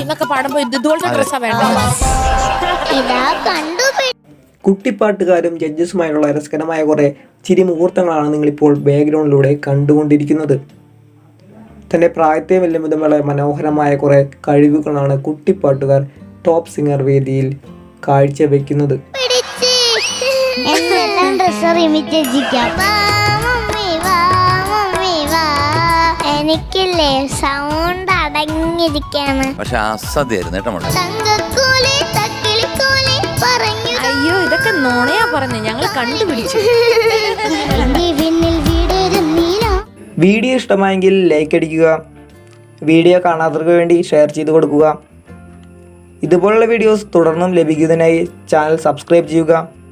എന്നൊക്കെ പാടുമ്പോ ഇത് ഇതുപോലത്തെ ഡ്രസ്സാ വേണ്ടത്. ഇതാ കണ്ടു കുട്ടിപ്പാട്ടുകാരും ജഡ്ജസുമായുള്ള രസകരമായ കുറേ ചിരി മുഹൂർത്തങ്ങളാണ് നിങ്ങളിപ്പോൾ ബാക്ക്ഗ്രൗണ്ടിലൂടെ കണ്ടുകൊണ്ടിരിക്കുന്നത്. തന്റെ പ്രായത്തെ വെല്ലും വളരെ മനോഹരമായ കുറേ കഴിവുകളാണ് കുട്ടിപ്പാട്ടുകാർ ടോപ്പ് സിംഗർ വേദിയിൽ കാഴ്ചവെക്കുന്നത്. എന്നെല്ലാം ഡ്രസ്സ് റിമിച്ചിരിക്കാം എനിക്കില്ലേ സൗണ്ട് അടങ്ങിയിരിക്കാണ്. പക്ഷെ അസദ്യായിരുന്നു കേട്ടോ മോളെ. തങ്കക്കൂലി തക്കിളിക്കൂലി പറഞ്ഞു അയ്യോ ഇതൊക്കെ നുണയാ പറഞ്ഞു. ഞങ്ങൾ കണ്ടുപിടിച്ചു. വീടരും നീലോ വീഡിയോ ഇഷ്ടമായെങ്കിൽ ലൈക്ക് അടിക്കുക വീഡിയോ കാണാത്തവർക്ക് വേണ്ടി ഷെയർ ചെയ്ത് കൊടുക്കുക. ഇതുപോലുള്ള വീഡിയോസ് തുടർന്നും ലഭിക്കുന്നതിനായി ചാനൽ സബ്സ്ക്രൈബ് ചെയ്യുക.